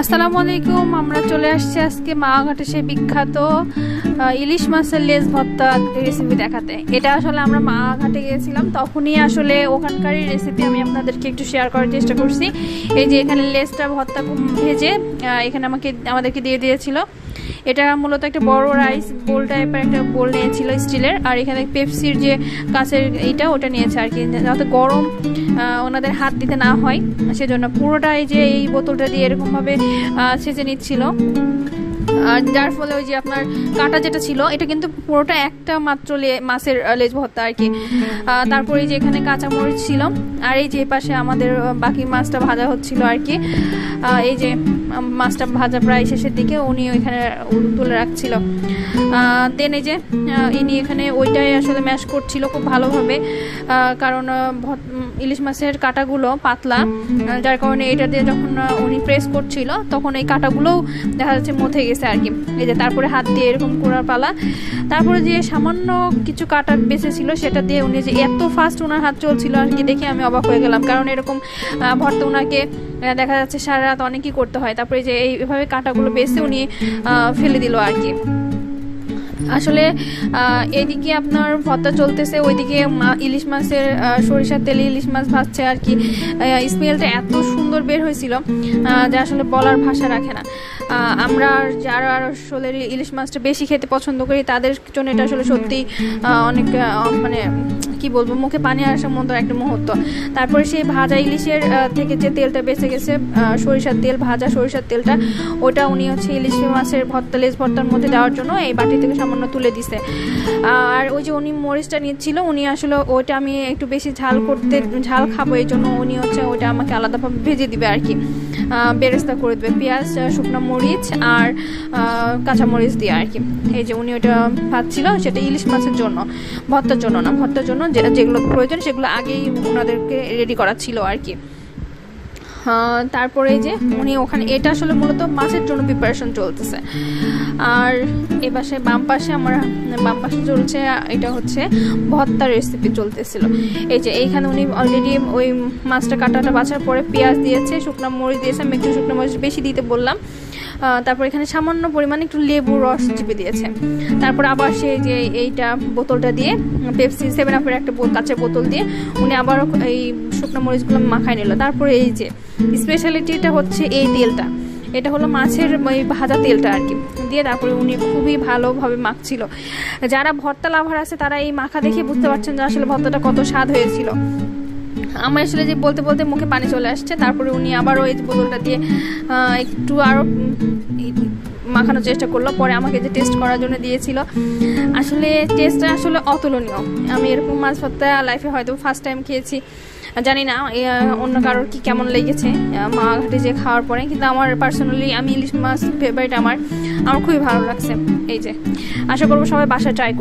আসসালামু আলাইকুম, আমরা চলে আসছি আজকে মাঘাটে সেই বিখ্যাত ইলিশ মাছের লেজ ভর্তা রেসিপি দেখাতে। এটা আসলে আমরা মাঘাটে গিয়েছিলাম, তখনই আসলে ওখানকারই রেসিপি আমি আপনাদেরকে একটু শেয়ার করার চেষ্টা করছি। এই যে এখানে লেজটা ভর্তা ভেজে এখানে আমাকে, আমাদেরকে দিয়ে দিয়েছিল। এটা মূলত একটা বড় রাইস বোল টাইপের একটা বোল নিয়েছিল স্টিলের। আর এখানে পেপসির যে কাছের এইটা ওটা নিয়েছে আর কি। যাতে গরম ওনাদের হাত দিতে না হয়, সেজন্য পুরোটাই যে এই বোতলটা দিয়ে এরকমভাবে সেজে নিচ্ছিল। আর যার ফলে ওই যে আপনার কাটা যেটা ছিল, এটা কিন্তু পুরোটা একটা মাত্র মাছের লেজ ভর্তা আর কি। তারপরে যে এখানে কাঁচা কাঁচামরিচ ছিল, আর এই যে পাশে আমাদের বাকি মাছটা ভাজা হচ্ছিল আর কি। এই যে মাছটা ভাজা প্রায় শেষের দিকে, উনি ওইখানে তুলে রাখছিল। দেন এই যে ইনি এখানে ওইটাই আসলে ম্যাশ করছিল খুব ভালোভাবে। কারণ ইলিশ মাছের কাটাগুলো পাতলা। যার কারণে এটা দিয়ে যখন উনি প্রেস করছিল, তখন এই কাটাগুলোও দেখা যাচ্ছে মথে গেছে আর কি। এই যে তারপরে হাত দিয়ে এরকম করার পালা। তারপরে যে সামান্য কিছু কাটা বেঁচে ছিল, সেটা দিয়ে উনি যে এত ফাস্ট ওনার হাত চলছিল আর কি দেখে আমি অবাক হয়ে গেলাম। কারণ এরকম ভর্তা ওনাকে দেখা যাচ্ছে সারা রাত অনেকই করতে হয়। তারপরে যে এইভাবে কাটাগুলো বেছে উনি ফেলে দিল আর কি। আসলে এদিকে আপনার ভর্তা চলতেছে, ওইদিকে ইলিশ মাছের সরিষার তেলে ইলিশ মাছ ভাজছে আর কি। স্মেলটা এত সুন্দর বের হয়েছিল যা আসলে বলার ভাষা রাখে না। আমরা যারা আসলে ইলিশ মাছটা বেশি খেতে পছন্দ করি, তাদের জন্য এটা আসলে সত্যি অনেক মানে কি বলব মুখে পানি আসার মতো একটা মুহূর্ত। তারপরে সেই ভাজা ইলিশের থেকে যে তেলটা বেঁচে গেছে সরিষার তেল ভাজা সরিষার তেলটা ওটা উনি হচ্ছে ইলিশ মাছের ভর্তা লেজ ভর্তার মধ্যে দেওয়ার জন্য এই বাটি থেকে সামান্য তুলে দিছে। আর ওই যে উনি মরিচটা নিচ্ছিল উনি আসলে ওইটা আমি একটু বেশি ঝাল করতে ঝাল খাব এই জন্য উনি হচ্ছে ওইটা আমাকে আলাদাভাবে ভেজে দিবে আর কি। বেরেস্তা করে দেবে পেঁয়াজ শুকনো মরিচ আর আহ, কাঁচা মরিচ দিয়ে আর কি। এই যে উনি ওটা ভাজছিল সেটা ইলিশ মাছের জন্য ভর্তার জন্য না ভর্তার জন্য যেগুলো প্রয়োজন, সেগুলো আগেই ওনাদেরকে রেডি করা ছিল আর কি। তারপরে যে উনি ওখানে, এটা আসলে মূলত মাছের জন্য প্রিপারেশন চলতেছে। আর এ পাশে, বাম পাশে আমার, বাম পাশে চলছে, এটা হচ্ছে ভর্তার রেসিপি চলতেছিল। এই যে, এইখানে উনি অলরেডি ওই মাছটা কাটাটা বাছার পরে পেঁয়াজ দিয়েছে, শুকনো মরিচ দিয়েছে, আমি একটু শুকনো মরিচ বেশি দিতে বললাম। তারপর এখানে সামান্য পরিমাণে একটু লেবু রস চিপে দিয়েছে। তারপর আবার সে যে এইটা বোতলটা দিয়ে পেপসি সেভেন আপের একটা কাঁচের বোতল দিয়ে উনি আবারও এই শুকনো মরিচগুলো মাখায় নিল। তারপরে এই যে স্পেশালিটিটা হচ্ছে এই তেলটা। এটা হলো মাছের ওই ভাজা তেলটা আর কি। দিয়ে তারপরে উনি খুবই ভালোভাবে মাখছিল। যারা ভর্তা লাভার আছে তারা এই মাখা দেখে বুঝতে পারছেন যে আসলে ভর্তাটা কত স্বাদ হয়েছিল। আমার আসলে যে বলতে বলতে মুখে পানি চলে আসছে, তারপরে উনি আবারও এই বোতলটা দিয়ে একটু আরও মাখানোর চেষ্টা করল, পরে আমাকে যে টেস্ট করার জন্য দিয়েছিল। আসলে টেস্টটা আসলে অতুলনীয়। আমি এরকম মাছ ভর্তা লাইফে হয়তো ফার্স্ট টাইম খেয়েছি, জানি না অন্য কারোর কি কেমন লেগেছে মা ঘাটে যে খাওয়ার পরে, কিন্তু আমার পার্সোনালি আমি ইলিশ মাছ ফেভারিট আমার আমার খুবই ভালো লাগছে, এই যে। আশা করব সবাই বাসায় ট্রাই